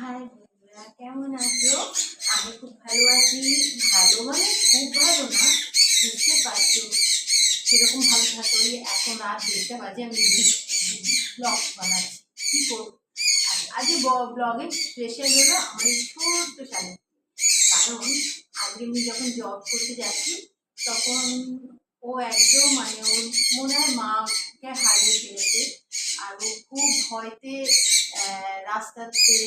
High বন্ধুরা, কেমন আছো? আমি খুব ভালো আছি। ভালো মানে খুব ভালো না, বুঝতে পারছ? সেরকম ভালো থাকো এখন রাত দেড়টা বাজে, আমি ব্লগ বানাচ্ছি। কী করব? আর আজকে ব্লগের স্পেশাল হলো আমার ছোট্ট শাড়ি কারণ আজকে আমি যখন জব করতে যাচ্ছি, তখন ও একদম মানে ওর মনে হয় মাকে হারিয়ে ফেলেছে। আর ও খুব ভয়তে রাস্তাতে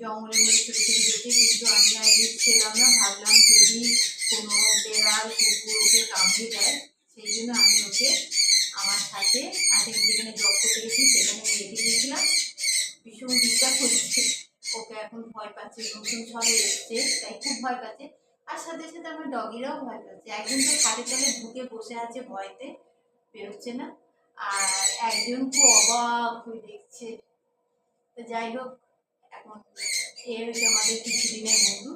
জঙ্গলের মধ্যে ছোটো ছোটো কিন্তু আমি আর ছিলাম না, ভাবলাম যদি কোনো বেড়াল, কুকুর ওকে কামড়ে দেয়, সেই জন্য আমি ওকে আমার সাথে আগে যেখানে জব করতে গেছি সেখানে রেখে দিয়েছিলাম। ভীষণ ডিস্টার্ব হচ্ছে। ওকে এখন ভয় পাচ্ছে, নতুন সবে এসছে, তাই খুব ভয় পাচ্ছে। আর সাথে সাথে আমার ডগিরাও ভয় পাচ্ছে। একজন তো খাটের তলে ঢুকে বসে আছে ভয়তে, বেরোচ্ছে না। আর একজন খুব অবাক হয়ে দেখছে তো যাই হোক, এখন এ হচ্ছে আমাদের কিছুদিনের বন্ধু।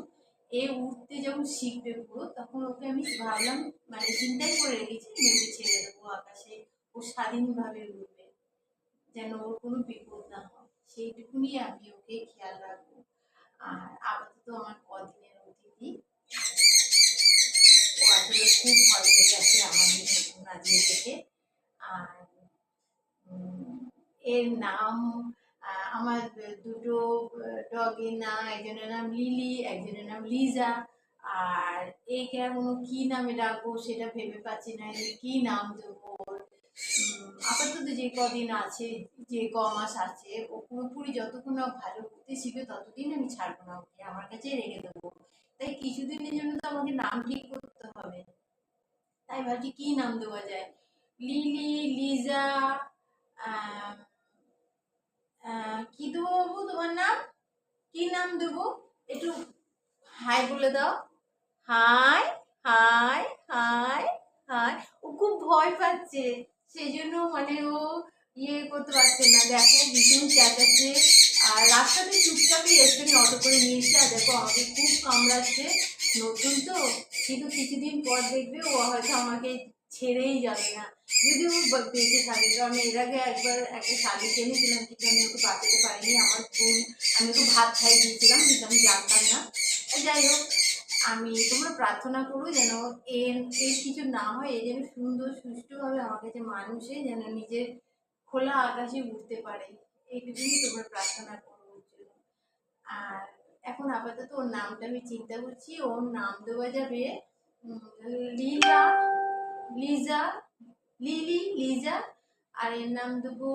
এ উঠতে যখন শিখবে পুরো, তখন ওকে আমি ভাবলাম মানে চিন্তাই করে রেখেছি আমি ছেড়ে দেবো আকাশে। ও স্বাধীনভাবে উঠবে যেন ওর কোনো বিপদ না হয়। সেইটুকুনি আমি ওকে খেয়াল রাখব। আর আপাতত আমার কদিনের অতিথি। ও আসলে খুব ভয় পেয়ে গেছে নতুন আজকে দেখে আর এর নাম আমার দুটো ডগের নাম, একজনের নাম লিলি, একজনের নাম লিজা। আর একে এখনও কি নামে ডাকবো সেটা ভেবে পাচ্ছি না কি নাম দেবো? আপাতত যে কদিন আছে, যে ক মাস আছে, ও পুরোপুরি যতক্ষণ না ভালো করতে শিখবে ততদিন আমি ছাড়বো না ওকে, আমার কাছে রেখে দেবো। তাই কিছুদিনের জন্য তো আমাকে নাম ঠিক করতে হবে। তাই ভাবছি কি নাম দেওয়া যায়? লিলি, লিজা কি দেবো বাবু? তোমার নাম? কি নাম দেবো? একটু হাই বলে দাও। Hi hi hi hi. ও খুব ভয় পাচ্ছে। সেই জন্য মানে ও ইয়ে করতে পারছে না। দেখো, ভীষণ চেঁচাচ্ছে। আর রাস্তাতে চুপচাপই এসে আমি অটো করে নিয়ে এসে, আর দেখো, আমাকে খুব কামড়াচ্ছে। নতুন তো, কিন্তু কিছুদিন পর দেখবে ও হয়তো আমাকে ছেড়েই যাবে না। যদি ও বেঁচে থাকে কারণ এর আগে একবার একটা শাড়ি কিনেছিলাম কিন্তু আমি ওকে বাঁচাতে পারিনি আমার ভুল আমি ওকে ভাত খাই দিয়েছিলাম কিন্তু আমি জানতাম না যাই হোক আমি তোমরা প্রার্থনা করো যেন এর এর কিছু না হয় এ যেন সুন্দর সুষ্ঠুভাবে আমার কাছে মানুষে যেন নিজের খোলা আকাশে উঠতে পারে এইটুকুই তোমরা প্রার্থনা করো আর এখন আপাতত ওর নামটা আমি চিন্তা করছি ওর নাম দেওয়া যাবে লীলা লিজা লিলি, লিজা, আর এর নাম দেবো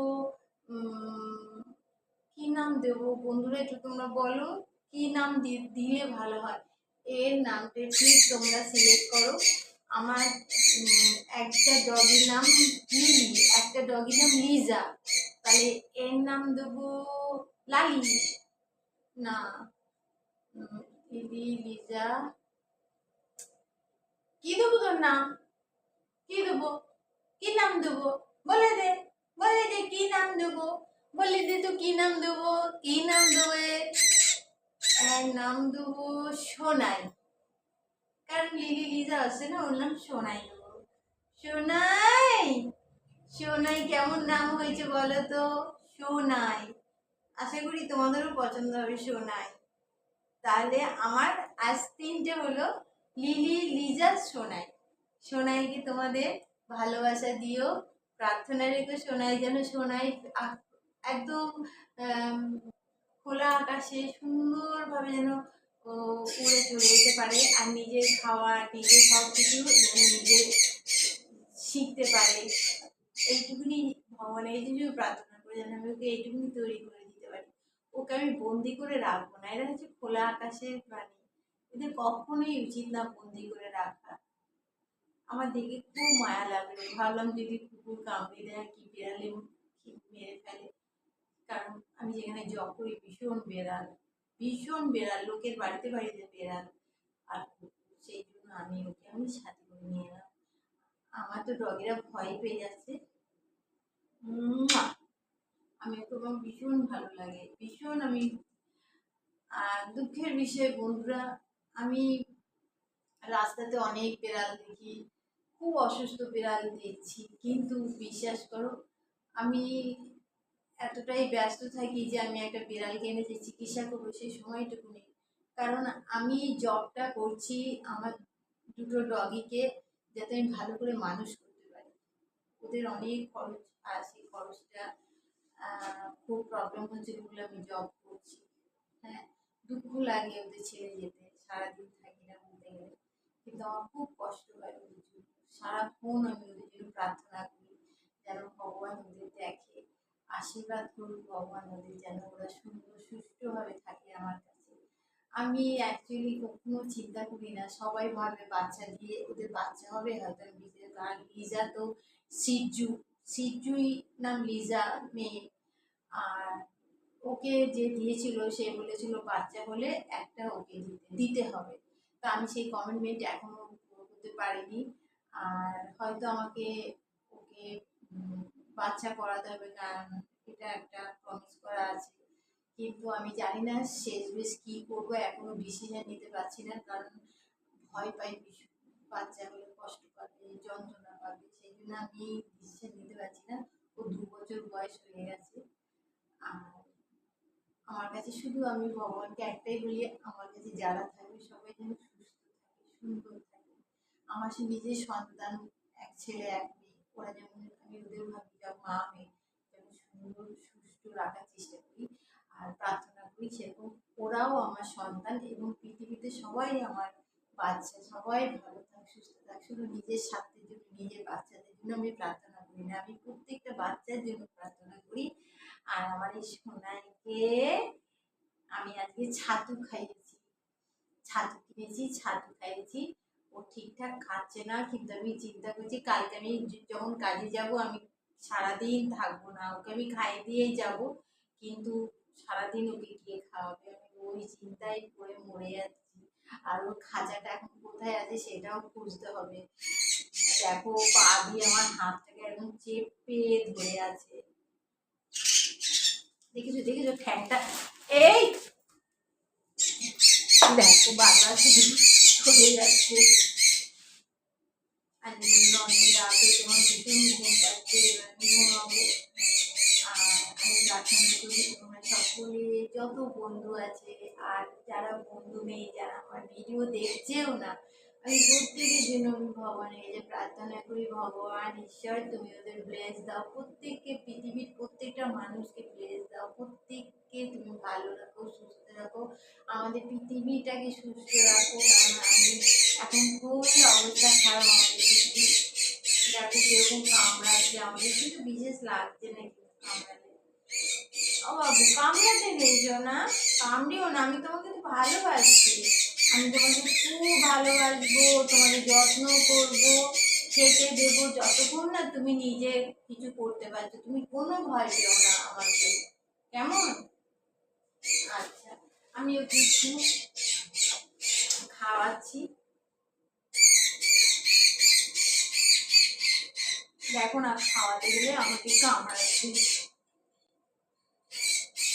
কি নাম দেবো? বন্ধুরা, একটু তোমরা বলো, কি নাম দিলে ভালো হয়? এর নামটা প্লিজ তোমরা সিলেক্ট করো। আমার একটা ডগির নাম লিলি, একটা ডগির নাম লিজা। তাহলে এর নাম দেবো লালি। না লিলি, লিজা। কি দেবো তোর নাম? কি দেবো? কি নাম দেবো? বলে দে বলে দে কি নাম দেবো? বলে দে তো কি নাম দেবো? কি নাম দেবো নাম দেবো সোনাই। কারণ লিলি লিজা আছে না, ওর নাম সোনাই দেবো। সোনাই! সোনাই কেমন নাম হয়েছে বলো তো? সোনাই। আশা করি তোমাদেরও পছন্দ হবে সোনাই। তাহলে আমার আজ তিনটে হলো লিলি, লিজা, সোনাই। সোনাইকে তোমাদের ভালোবাসা দিও। প্রার্থনা রেখো সোনাই যেন সোনাই একদম খোলা আকাশে সুন্দরভাবে যেন উড়ে চলে যেতে পারে। আর নিজের খাওয়া, নিজের সব কিছু যেন নিজে শিখতে পারে। এইটুকুনি ভগবানের জন্য প্রার্থনা করে যেন আমি ওকে এইটুকুনি তৈরি করে দিতে পারি। ওকে আমি বন্দি করে রাখব না। এরা হচ্ছে খোলা আকাশের প্রাণী। এদের কখনোই উচিত না বন্দি করে রাখা। আমার দেখে খুব মায়া লাগল। ভাবলাম যদি কুকুর কামড়ে দেয়, কি বেড়ালে মেরে ফেলে? কারণ আমি যেখানে জব করি, ভীষণ বেড়াল। ভীষণ বেড়াল, লোকের বাড়িতে বাড়িতে বেড়াল। আর সেই জন্য আমি ওকে, আমি সাথে করে নিয়ে এলাম। আমার তো ডগেরা ভয় পেয়ে যাচ্ছে! আমি ওকে আমার ভীষণ ভালো লাগে, ভীষণ আমি আর দুঃখের বিষয় বন্ধুরা। আমি রাস্তাতে অনেক বেড়াল দেখি খুব অসুস্থ বিড়াল দেখছি, কিন্তু বিশ্বাস করো, আমি এতটাই ব্যস্ত থাকি যে আমি একটা বিড়ালকে এনে যে চিকিৎসা করব সেই সময়টুকু নেই। কারণ আমি জবটা করছি আমার দুটো ডগিকে যাতে আমি ভালো করে মানুষ করতে পারি। ওদের অনেক খরচ সেই খরচটা খুব প্রবলেম হচ্ছে বলে আমি জব করছি। হ্যাঁ দুঃখ লাগে ওদের ছেড়ে যেতে, সারাদিন থাকি না বলতে গেলে। কিন্তু আমার খুব কষ্ট হয় ওদের জন্য। সারাক্ষণ আমি ওদের জন্য প্রার্থনা করি, যেন ভগবান ওদের দেখে, আশীর্বাদ করুন ভগবান ওদের যেন ওরা সুন্দর সুষ্ঠুভাবে থাকে আমার কাছে। আমি অ্যাকচুয়ালি কখনো চিন্তা করি না, সবাই ভাবে বাচ্চা দিয়ে ওদের বাচ্চা হবে, হয়তো আমি কারণ লিজা তো সিজু, সিজুই নাম লিজা মেয়ে। আর ওকে যে দিয়েছিল, সে বলেছিল বাচ্চা হলে একটা ওকে দিতে দিতে হবে। তো আমি সেই কমিটমেন্ট এখনও করতে পারিনি। আর হয়তো আমাকে ওকে বাচ্চা করাতে হবে কারণ এটা একটা প্রমিস করা আছে। কিন্তু আমি জানি না শেষ বেশ কী করব, এখনও ডিসিশন নিতে পারছি না কারণ ভয় পাই ভীষণ। বাচ্চা হলে কষ্ট পাবে, যন্ত্রণা পাবে, সেই জন্য আমি ডিসিশন নিতে পারছি না। ও দু বছর বয়স হয়ে গেছে। আর আমার কাছে শুধু আমি ভগবানকে একটাই বলি, আমার কাছে যারা থাকবে সবাই যেন সুস্থ থাকে, সুন্দর আমার সে নিজের সন্তান, এক ছেলে, এক মেয়ে, ওরা যেমন আমি ওদের ভাবি যা মা, মেয়ে যেন সুন্দর সুস্থ রাখার চেষ্টা করি আর প্রার্থনা করি সেরকম ওরাও আমার সন্তান এবং পৃথিবীতে সবাই আমার বাচ্চা, সবাই ভালো থাক, সুস্থ থাক, শুধু নিজের স্বার্থের জন্য, নিজের বাচ্চাদের জন্য আমি প্রার্থনা করি না। আমি প্রত্যেকটা বাচ্চার জন্য প্রার্থনা করি। আর আমার এই সোনাইকে আমি আজকে ছাতু খাইয়েছি। ছাতু কিনেছি, ছাতু খাইয়েছি। ও ঠিকঠাক খাচ্ছে না কিন্তু আমি চিন্তা করছি কালকে আমি যখন কাজে যাব আমি সারাদিন থাকব না, ওকে আমি খাইয়ে দিয়েই যাব। কিন্তু সারাদিন ওকে গিয়ে খাওয়াবে, আমি ওই চিন্তায় পড়ে মরে যাচ্ছি। আর ওর খাঁচাটা এখন কোথায় আছে সেটাও খুঁজতে হবে। দেখো, পা দিয়ে আমার হাতটাকে একদম চেপে ধরে আছে। দেখেছ দেখেছ, ঠ্যাংটা, এই! দেখো বারবার চলে যাচ্ছে আজ বলল অনেক রাত আমার ভীষণ ঘুম পাচ্ছে আমি আর আমি প্রার্থনা করি তোমরা সকলে যত বন্ধু আছে আর যারা বন্ধু নেই, যারা আমার ভিডিও দেখছেও না আমি প্রত্যেকের জন্য আমি ভগবানের কাছে প্রার্থনা করি, ভগবান, ঈশ্বর, তুমি ওদের ব্লেস দাও। প্রত্যেককে, পৃথিবীর প্রত্যেকটা মানুষকে ব্লেস দাও। প্রত্যেককে তুমি ভালো রাখো, সুস্থ রাখো। আমাদের পৃথিবীটাকে সুস্থ রাখো। কারণ আমি এখন খুবই অবস্থা খারাপ আমাদের পৃথিবী। দেখো কীরকম কামড়াচ্ছে আমাদের কিন্তু বিশেষ লাগছে না কিন্তু কামড়ালে ও বাবু, কামড়াতে নেইছো না। কামড়িও না, আমি তোমাকে তো ভালোবাসি। আমি তোমাকে খুব ভালোবাসবো, তোমাকে যত্ন করব, খেতে দেবো, যতক্ষণ না তুমি নিজে কিছু করতে পারছ। তুমি কোনো ভয় পেও না আমাকে। কেমন? আচ্ছা আমি ওকে কিছু খাওয়াচ্ছি। দেখো না, খাওয়াতে গেলে আমাকে কামড়াচ্ছে।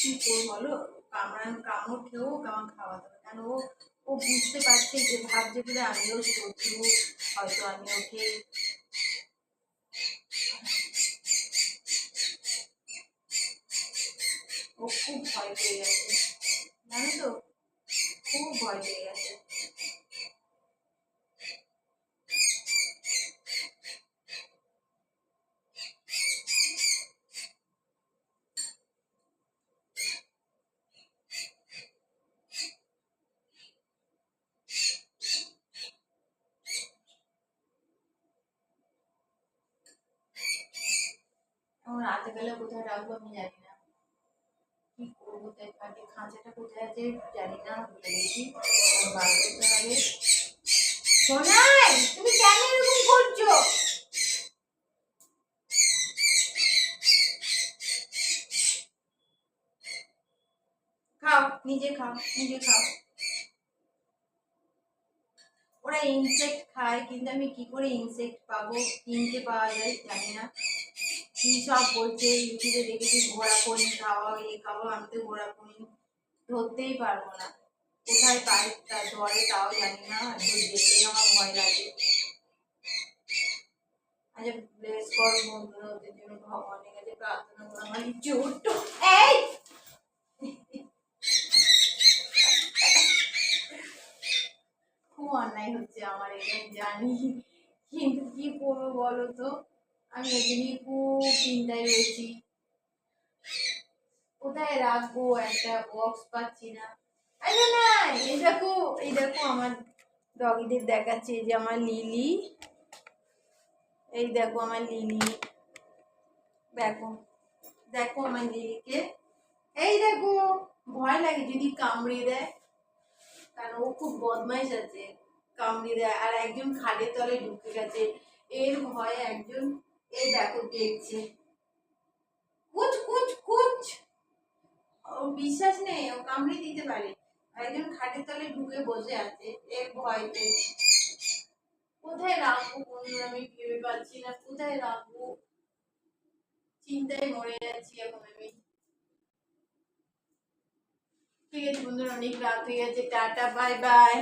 কি করব বলো? কামড়ান, কামড় খেয়েও আমার খাওয়াতে হবে। কেন ও ও বুঝতে পারছে যে ভাবছে বলে আমিও শত্রু হয়তো আমি ওকে ও খুব ভয় পেয়ে গেছে জানো তো খুব ভয় পেয়ে গেছে এখন রাতে বেলা কোথায় রাখব আমি জানি না। কি করব তাই খাঁচাটা কোথায় আছে জানি না খাও, নিজে খাও নিজে খাও। ওরা ইনসেক্ট খায়, কিন্তু আমি কি করে ইনসেক্ট পাবো? কিনতে পাওয়া যায়, জানি না। কি সব বলছে, ইউটিউবে দেখেছি ঘোড়া কোন খাওয়া এ খাওয়া আমি তো ঘোড়া কোন ধরতেই পারব না। কোথায় পাই তা ধরে তাও জানি না দেখতে আমার ভয় লাগে। আচ্ছা ব্লেস ওদের জন্য ভগবানের প্রার্থনা করো, আমার এই খুব অন্যায় হচ্ছে আমার, এটা জানি। কিন্তু কি করব বলো তো? আমি এদিনই খুব চিন্তায় রয়েছি। কোথায় রাখব? একটা বক্স পাচ্ছি না। আরে না, এই দেখো এই দেখো আমার ডগিদের দেখাচ্ছে, এই যে আমার লিলি এই দেখো আমার লিলি দেখো দেখো আমার লিলিকে এই দেখো, ভয় লাগে যদি কামড়ে দেয়। কারণ ও খুব বদমাইশ আছে কামড়ে দেয়। আর একজন খাটের তলে ঢুকে গেছে। এর ভয়ে একজন এই দেখো দেখছে। কুচ কুচ কুচ। ও, বিশ্বাস নেই, ও কামড়ে দিতে পারে। একজন খাটের তলে ঢুকে বসে আছে, এর ভয়তে। কোথায় রাখব বন্ধুরা আমি ভেবে পাচ্ছি না, কোথায় রাখব? চিন্তায় মরে যাচ্ছি এখন আমি। ঠিক আছে বন্ধুরা, অনেক রাত হয়ে গেছে। Tata, bye bye.